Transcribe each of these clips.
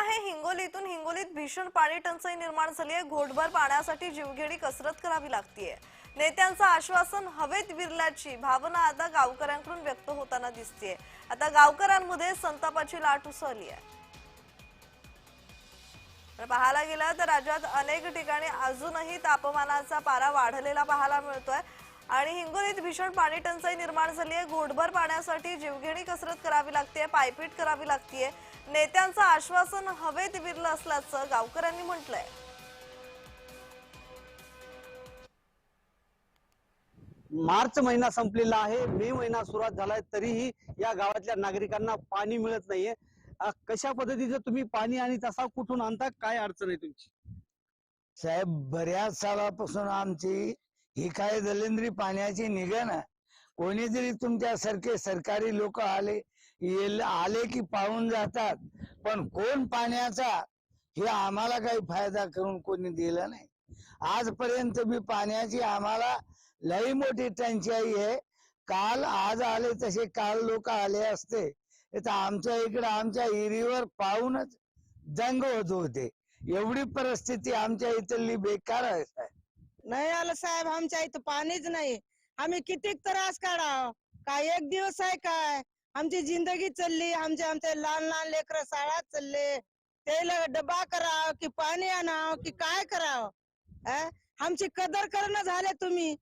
आहे. हिंगोलीतून हिंगोलीत भीषण पाणी टंचाई निर्माण झाली आहे. घोटभर पाण्यासाठी जीवघेणी कसरत करावी लागतीये. नेत्यांचं आश्वासन हवेत विरल्याची भावना आता गावकऱ्यांकडून व्यक्त होताना दिसतीये. आता गावकऱ्यांमध्ये संतापाची लाट उसळली आहे. तर पाहायला गेलं तर राज्यात अनेक ठिकाणी अजूनही तापमानाचा पारा वाढलेला पाहायला मिळतोय. आणि हिंगोलीत भीषण पाणी टंचाई निर्माण झाली आहे. घोटभर पाण्यासाठी जीवघेणी कसरत करावी लागते पायपीट करावी लागतीये. नेत्यांचं आश्वासन हवेत विरलं असल्याचं गावकऱ्यांनी म्हटलंय. मार्च महिना संपलेला आहे. मे महिना सुरुवात झालाय. तरीही या गावातल्या नागरिकांना पाणी मिळत नाहीये. अ, कशा पद्धतीचं तुम्ही पाणी आणि तसा कुठून आणता? काय अडचण आहे तुमची? साहेब बऱ्याच सालापासून आमची ही काय दलिंद्री पाण्याची निघा कोणी जरी तुमच्यासारखे सरकारी लोक आले आले की पाहून जातात. पण कोण पाण्याचा? हे आम्हाला काही फायदा करून कोणी दिला नाही. आजपर्यंत मी पाण्याची आम्हाला लई मोठी टंचाई आहे. काल आज आले तसे काल लोक आले असते. तर आमच्या इकडे आमच्या हिरीवर पाहूनच दंग होत होते. एवढी परिस्थिती आमच्या इथली बेकार आहे साहेब. नाही आलं साहेब आमच्या इथं पाणीच नाही. आम्ही किती त्रास काढाव? काय एक दिवस आहे काय? आमची जिंदगी चालली आमचे आमचे लहान लहान लेकर शाळात चालले. त्याला डबा कराव की पाणी आणाव की काय कराव? आमची कदर करणं झाले तुम्ही.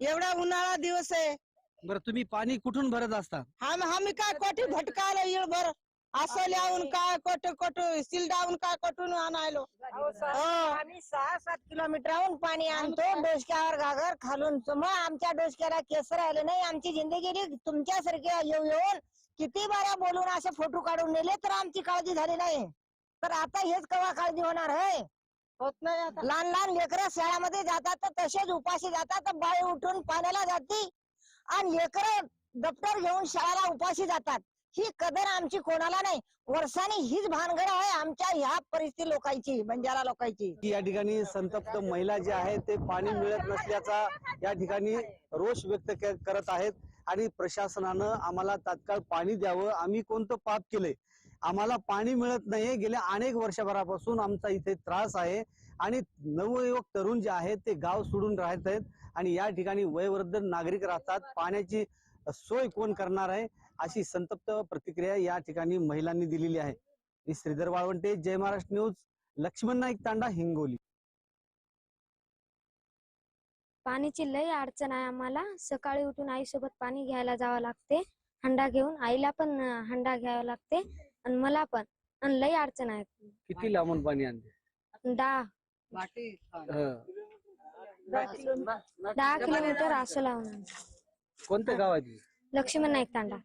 एवढा उन्हाळा दिवस आहे. बरं तुम्ही पाणी कुठून भरत असता? आम आम्ही काय कोठी भटकायला येळभर? असं लिहावून काय कोट कोट सिलडावून काय कोठून आणायलो? हो. सहा सात किलोमीटरहून पाणी आणतो डोसक्यावर घागर खालून. मग आमच्या डोसक्याला केस राहिले नाही. आमची जिंदगी तुमच्यासारखे येऊ येऊन किती बाऱ्या बोलून असे फोटो काढून नेले तर आमची काळजी झाली नाही. तर आता हेच कवा काळजी होणार आहे होत नाही लहान लहान लेकरं शाळेमध्ये जातात तर तसेच उपाशी जातात तर बाई उठून पाण्याला जाती. आणि लेकरं दप्तर घेऊन शाळेला उपाशी जातात. ही कदर आमची कोणाला नाही. वर्षाने हीच भानगड आहे आमच्या ह्या परिस्थिती लोकांची बंजारा लोकांची. की या ठिकाणी संतप्त महिला जे आहेत ते पाणी मिळत नसल्याचा या ठिकाणी रोष व्यक्त करत आहेत. आणि प्रशासनानं आम्हाला तात्काळ पाणी द्यावं. आम्ही कोणतं पाप केलंय? आम्हाला पाणी मिळत नाहीये. गेल्या अनेक वर्षभरापासून आमचा इथे त्रास आहे. आणि नवयुवक तरुण जे आहेत ते गाव सोडून राहत आहेत. आणि या ठिकाणी वयवृद्ध नागरिक राहतात. पाण्याची सोय कोण करणार आहे? अशी संतप्त प्रतिक्रिया या ठिकाणी महिलांनी दिलेली आहे. मी श्रीधर वाळवंटे जय महाराष्ट्र न्यूज लक्ष्मण नाईक तांडा हिंगोली. पाण्याची लय अडचण आहे आम्हाला. सकाळी उठून आईसोबत पाणी घ्यायला जावं लागते. हंडा घेऊन आईला पण हंडा घ्यावा लागते आणि मला पण. आणि लय अडचण आहे. किती लांबून पाणी आणते? दहा. दहा किलोमीटर असं लावून आणते. कोणतं गाव आहे तुझं? लक्ष्मण नाईक तांडा.